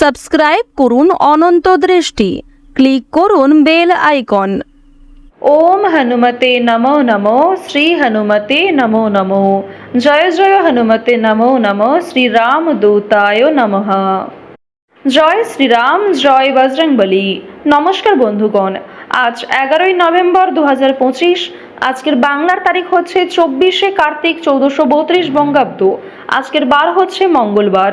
Subscribe করুন অনন্ত দৃষ্টি। Click করুন বেল আইকন। ওম হনুমতে নমো নমো, শ্রী হনুমতে নমো নমো। জয় জয় হনুমতে নমো নমো শ্রীরাম দূতায় নমঃ। জয় শ্রীরাম জয় বজরংবলী। নমস্কার বন্ধুগণ, আজ এগারোই নভেম্বর দু আজকের বাংলার তারিখ হচ্ছে চব্বিশে কার্তিক চৌদ্দশো বত্রিশ বঙ্গাব্দ। আজকের বার হচ্ছে মঙ্গলবার।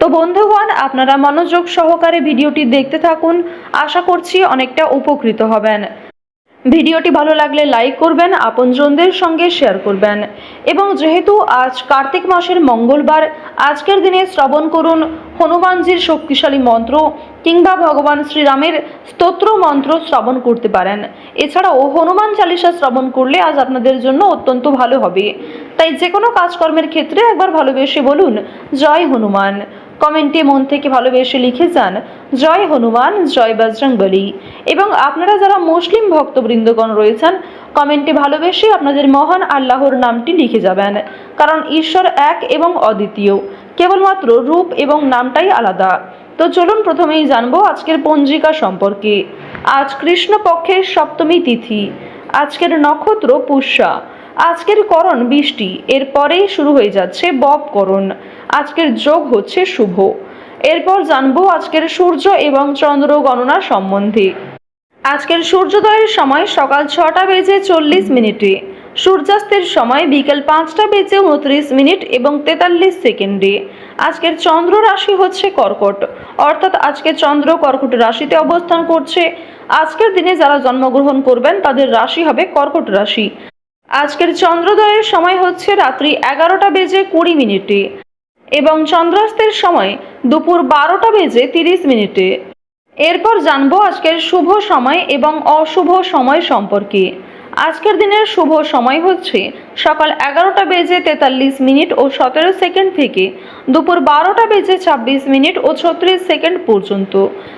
তো বন্ধুগণ, আপনারা মনোযোগ সহকারে ভিডিওটি দেখতে থাকুন। আশা করছি অনেকটা উপকৃত হবেন। ভিডিওটি ভালো লাগলে লাইক করবেন, আপনজনদের সঙ্গে শেয়ার করবেন। এবং যেহেতু আজ কার্তিক মাসের মঙ্গলবার, আজকের দিনে শ্রবণ করুন হনুমানজির শক্তিশালী মন্ত্র কিংবা ভগবান শ্রীরামের স্তোত্র মন্ত্র শ্রবণ করতে পারেন। এছাড়াও হনুমান চালিসা শ্রবণ করলে আজ আপনাদের জন্য অত্যন্ত ভালো হবে। তাই যে কোনো কাজকর্মের ক্ষেত্রে একবার ভালোবেসে বলুন, জয় হনুমান। কমেন্টে মন থেকে ভালোবেসে লিখে যান, জয় হনুমান, জয় বজরংবলী। এবং আপনারা যারা মুসলিম ভক্তবৃন্দগণ রয়েছেন, কমেন্টে ভালোবেসে আপনাদের মহান আল্লাহর নামটি লিখে যাবেন। কারণ ঈশ্বর এক এবং অদ্বিতীয়, কেবলমাত্র রূপ এবং নামটাই আলাদা। তো চলুন প্রথমেই জানব আজকের পঞ্জিকা সম্পর্কে। আজ কৃষ্ণপক্ষের সপ্তমী তিথি, আজকের নক্ষত্র পুষ্যা। আজকের করণ বৃষ্টি, এরপরেই শুরু হয়ে যাচ্ছে বব করণ আজকের যোগ হচ্ছে শুভ। এরপর জানব আজকের সূর্য এবং চন্দ্র গণনা সম্বন্ধে। আজকের সূর্যোদয়ের সময় সকাল ছটা বেজে চল্লিশ মিনিটে, সূর্যাস্তের সময় বিকেল পাঁচটা বেজে উনত্রিশ মিনিট এবং তেতাল্লিশ সেকেন্ডে। আজকের চন্দ্র রাশি হচ্ছে কর্কট, অর্থাৎ আজকে চন্দ্র কর্কট রাশিতে অবস্থান করছে। আজকের দিনে যারা জন্মগ্রহণ করবেন, তাদের রাশি হবে কর্কট রাশি। আজকের চন্দ্রোদয়ের সময় হচ্ছে রাত্রি এগারোটা বেজে কুড়ি মিনিটে এবং চন্দ্রাস্তের সময় দুপুর বারোটা বেজে তিরিশ মিনিটে। এরপর জানব আজকের শুভ সময় এবং অশুভ সময় সম্পর্কে। আজকের দিনের শুভ সময় হচ্ছে সকাল এগারোটা বেজে তেতাল্লিশ মিনিট ও সতেরো সেকেন্ড থেকে দুপুর বারোটা বেজে ছাব্বিশ মিনিট ও ছত্রিশ সেকেন্ড পর্যন্ত।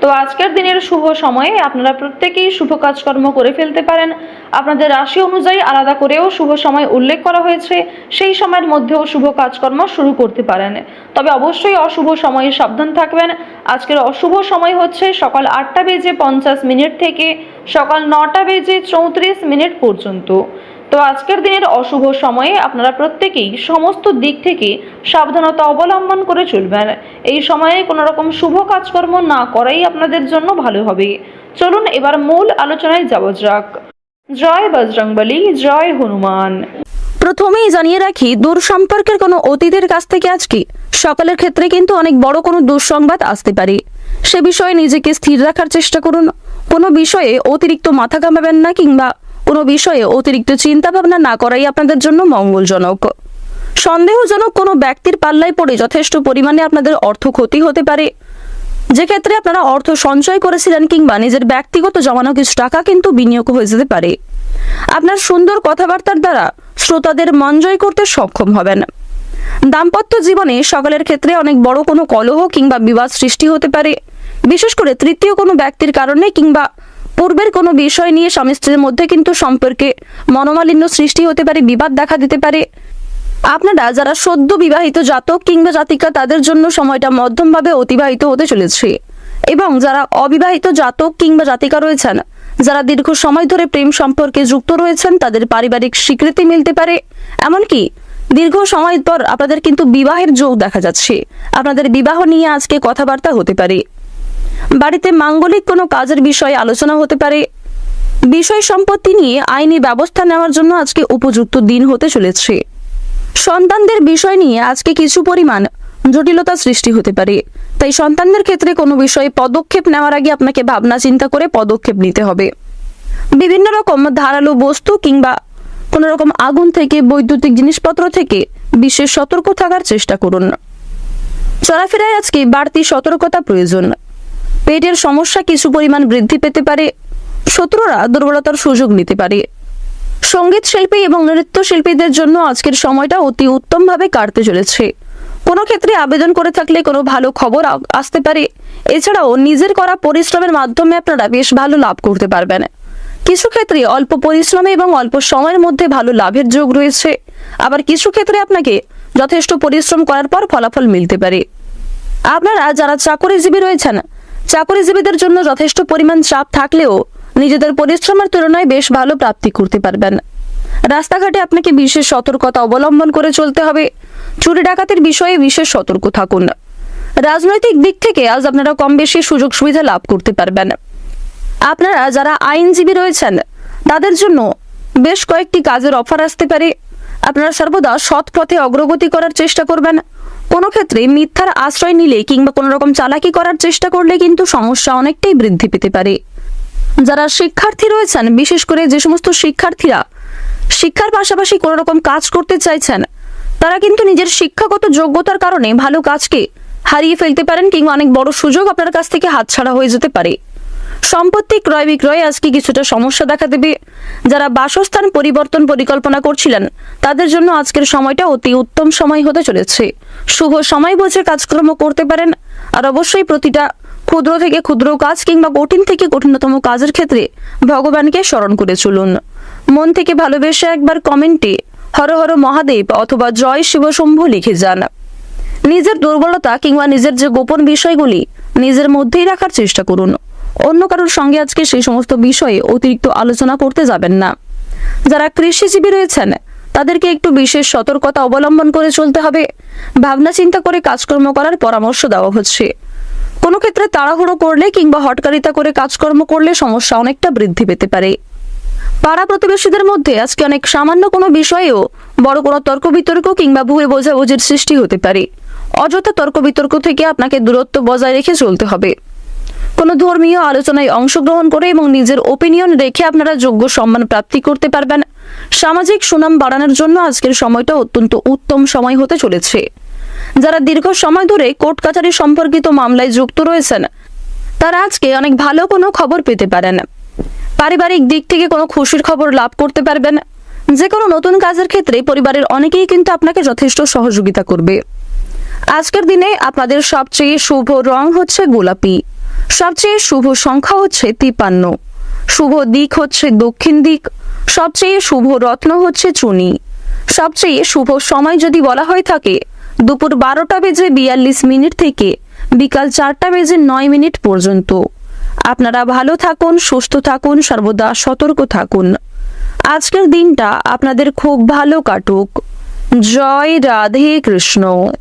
তো আজকের দিনের শুভ সময়ে আপনারা প্রত্যেকেই শুভ কাজকর্ম করে ফেলতে পারেন। আপনাদের রাশি অনুযায়ী আলাদা করেও শুভ সময় উল্লেখ করা হয়েছে। সেই সময়ের মধ্যেও শুভ কাজকর্ম শুরু করতে পারেন। তবে অবশ্যই অশুভ সময়ে সাবধান থাকবেন। আজকের অশুভ সময় হচ্ছে সকাল আটটা বেজে পঞ্চাশ মিনিট থেকে সকাল নটা বেজে চৌত্রিশ মিনিট পর্যন্ত। তো আজকের দিনের অশুভ সময়ে আপনারা প্রত্যেকেই সমস্ত দিক থেকে সাবধানতা অবলম্বন করে চলবেন। এই সময়ে কোনো রকম শুভ কাজকর্ম না করাই আপনাদের জন্য ভালো হবে। চলুন এবার মূল আলোচনায় যাওয়া যাক। জয় বজরংবলী, জয় হনুমান। প্রথমেই জানিয়ে রাখি, দূর সম্পর্কের কোনো অতীতের কাছ থেকে আজকে সকালের ক্ষেত্রে কিন্তু অনেক বড় কোনো দুঃসংবাদ আসতে পারে। সে বিষয়ে নিজেকে স্থির রাখার চেষ্টা করুন। কোনো বিষয়ে অতিরিক্ত মাথা ঘামাবেন না কিংবা কোনো বিষয়ে অতিরিক্ত চিন্তা ভাবনা না করাই আপনাদের জন্য মঙ্গলজনক। সন্দেহজনক কোনো ব্যক্তির পাল্লায় পড়ে যথেষ্ট পরিমাণে আপনাদের অর্থ ক্ষতি হতে পারে। যে ক্ষেত্রে আপনারা অর্থ সঞ্চয় করেছিলেন কিংবা নিজের ব্যক্তিগত জমানো কিছু টাকা কিন্তু বিনিয়োগ হয়ে যেতে পারে। আপনার সুন্দর কথাবার্তার দ্বারা শ্রোতাদের মন জয় করতে সক্ষম হবেন। দাম্পত্য জীবনে সকালের ক্ষেত্রে অনেক বড় কোনো কলহ কিংবা বিবাদ সৃষ্টি হতে পারে। বিশেষ করে তৃতীয় কোনো ব্যক্তির কারণে কিংবা পূর্বের কোনো বিষয় নিয়ে স্বামী স্ত্রীর মধ্যে কিন্তু সম্পর্কে মনোমালিন্য সৃষ্টি হতে পারে, বিবাদ দেখা দিতে পারে। আপনারা যারা সদ্য বিবাহিত জাতক কিংবা জাতিকা, তাদের জন্য সময়টা মধ্যমভাবে অতিবাহিত হতে চলেছে। এবং যারা অবিবাহিত জাতক কিংবা জাতিকা রয়েছেন, যারা দীর্ঘ সময় ধরে প্রেম সম্পর্কে যুক্ত রয়েছেন, তাদের পারিবারিক স্বীকৃতি মিলতে পারে। এমনকি দীর্ঘ সময় পর আপনাদের কিন্তু বিবাহের যোগ দেখা যাচ্ছে। আপনাদের বিবাহ নিয়ে আজকে কথাবার্তা হতে পারে। বাড়িতে মাঙ্গলিক কোনো কাজের বিষয়ে আলোচনা হতে পারে। বিষয় সম্পত্তি নিয়ে আইনি ব্যবস্থা নেওয়ার জন্য আজকে উপযুক্ত দিন হতে চলেছে। সন্তানদের বিষয় নিয়ে আজকে কিছু পরিমাণ জটিলতা সৃষ্টি হতে পারে। তাই সন্তানদের ক্ষেত্রে কোনো বিষয়ে পদক্ষেপ নেওয়ার আগে আপনাকে ভাবনা চিন্তা করে পদক্ষেপ নিতে হবে। বিভিন্ন রকম ধারালো বস্তু কিংবা কোনো রকম আগুন থেকে, বৈদ্যুতিক জিনিসপত্র থেকে বিশেষ সতর্ক থাকার চেষ্টা করুন। চলাফেরায় আজকে বাড়তি সতর্কতা প্রয়োজন। পেটের সমস্যা কিছু পরিমাণ বৃদ্ধি পেতে পারে, শত্রুরা দুর্বলতার সুযোগ নিতে পারে। সংগীত শিল্পী এবং নৃত্য শিল্পীদের জন্য আজকের সময়টা অতি উত্তমভাবে কাটতে চলেছে। কোনো ক্ষেত্রে আবেদন করে থাকলে কোনো ভালো খবর আসতে পারে। এছাড়াও নিজের করা পরিশ্রমের মাধ্যমে আপনারা বেশ ভালো লাভ করতে পারবেন। কিছু ক্ষেত্রে অল্প পরিশ্রমে এবং অল্প সময়ের মধ্যে ভালো লাভের যোগ রয়েছে। আবার কিছু ক্ষেত্রে আপনাকে যথেষ্ট পরিশ্রম করার পর ফলাফল মিলতে পারে। আপনারা যারা চাকরিজীবী রয়েছেন চাকরিজীবীদের জন্য যথেষ্ট পরিমাণ চাপ থাকলেও নিজেদের পরিশ্রমের তুলনায় বেশ ভালো প্রাপ্তি করতে পারবেন। রাস্তাঘাটে আপনাকে বিশেষ সতর্কতা অবলম্বন করে চলতে হবে। চুরি ডাকাতির বিষয়ে বিশেষ সতর্ক থাকুন। রাজনৈতিক দিক থেকে আজ আপনারা কম বেশি সুযোগ সুবিধা লাভ করতে পারবেন। আপনারা যারা আইনজীবী রয়েছেন, তাদের জন্য বেশ কয়েকটি কাজের অফার আসতে পারে। আপনারা সর্বদা সৎ পথে অগ্রগতি করার চেষ্টা করবেন। কোনো ক্ষেত্রে মিথ্যার আশ্রয় নিলে কিংবা কোনো রকম চালাকি করার চেষ্টা করলে কিন্তু সমস্যা অনেকটাই বৃদ্ধি পেতে পারে। যারা শিক্ষার্থী রয়েছেন, বিশেষ করে যে সমস্ত শিক্ষার্থীরা শিক্ষার পাশাপাশি কোনো রকম কাজ করতে চাইছেন, তারা কিন্তু নিজের শিক্ষাগত যোগ্যতার কারণে ভালো কাজকে হারিয়ে ফেলতে পারেন কিংবা অনেক বড় সুযোগ আপনার কাছ থেকে হাতছাড়া হয়ে যেতে পারে। সম্পত্তি ক্রয় বিক্রয়ে আজকে কিছুটা সমস্যা দেখা দেবে। যারা বাসস্থান পরিবর্তন পরিকল্পনা করছিলেন, তাদের জন্য আজকের সময়টা অতি উত্তম সময় হতে চলেছে। শুভ সময় বুঝে কাজকর্ম করতে পারেন, আর অবশ্যই প্রতিটা ক্ষুদ্র থেকে ক্ষুদ্র কাজ কিংবা কঠিন থেকে কঠিনতম কাজের ক্ষেত্রে ভগবানকে স্মরণ করে চলুন। মন থেকে ভালোবেসে একবার কমেন্টে হর হর মহাদেব অথবা জয় শিবশম্ভু লিখে যান। নিজের দুর্বলতা কিংবা নিজের যে গোপন বিষয়গুলি নিজের মধ্যেই রাখার চেষ্টা করুন। অন্য কারোর সঙ্গে আজকে সেই সমস্ত বিষয়ে অতিরিক্ত আলোচনা করতে যাবেন না। যারা কৃষিজীবী রয়েছেন, তাদেরকে একটু বিশেষ সতর্কতা অবলম্বন করে চলতে হবে। ভাবনা চিন্তা করে কাজকর্ম করার পরামর্শ দেওয়া হচ্ছে। কোনো ক্ষেত্রে তাড়াহুড়ো করলে কিংবা হটকারিতা করে কাজকর্ম করলে সমস্যা অনেকটা বৃদ্ধি পেতে পারে। পাড়া প্রতিবেশীদের মধ্যে আজকে অনেক সামান্য কোনো বিষয়েও বড় কোনো তর্ক বিতর্ক কিংবা ভুয়ে বোঝাবুঝির সৃষ্টি হতে পারে। অযথা তর্ক বিতর্ক থেকে আপনাকে দূরত্ব বজায় রেখে চলতে হবে। কোনো ধর্মীয় আলোচনায় অংশগ্রহণ করে এবং নিজের ওপিনিয়ন রেখে আপনারা যোগ্য সম্মান প্রাপ্তি করতে পারবেন। সামাজিক সুনাম বাড়ানোর জন্য আজকের সময়টা অত্যন্ত উত্তম সময় হতে চলেছে। যারা দীর্ঘ সময় ধরে কোর্ট কাছারি সম্পর্কিত মামলায় যুক্ত রয়েছেন, তারা আজকে অনেক ভালো কোনো খবর পেতে পারেন। পারিবারিক দিক থেকে কোনো খুশির খবর লাভ করতে পারবেন। যে কোনো নতুন কাজের ক্ষেত্রে পরিবারের অনেকেই কিন্তু আপনাকে যথেষ্ট সহযোগিতা করবে। আজকের দিনে আপনাদের সবচেয়ে শুভ রং হচ্ছে গোলাপি। সবচেয়ে শুভ সংখ্যা হচ্ছে তিপান্ন। শুভ দিক হচ্ছে দক্ষিণ দিক, সবচেয়ে শুভ রত্ন হচ্ছে চুনি। সবচেয়ে শুভ সময় যদি বলা হয়ে থাকে, দুপুর বারোটা বেজে বিয়াল্লিশ মিনিট থেকে বিকাল চারটা বেজে নয় মিনিট পর্যন্ত। আপনারা ভালো থাকুন, সুস্থ থাকুন, সর্বদা সতর্ক থাকুন। আজকের দিনটা আপনাদের খুব ভালো কাটুক। জয় রাধে কৃষ্ণ।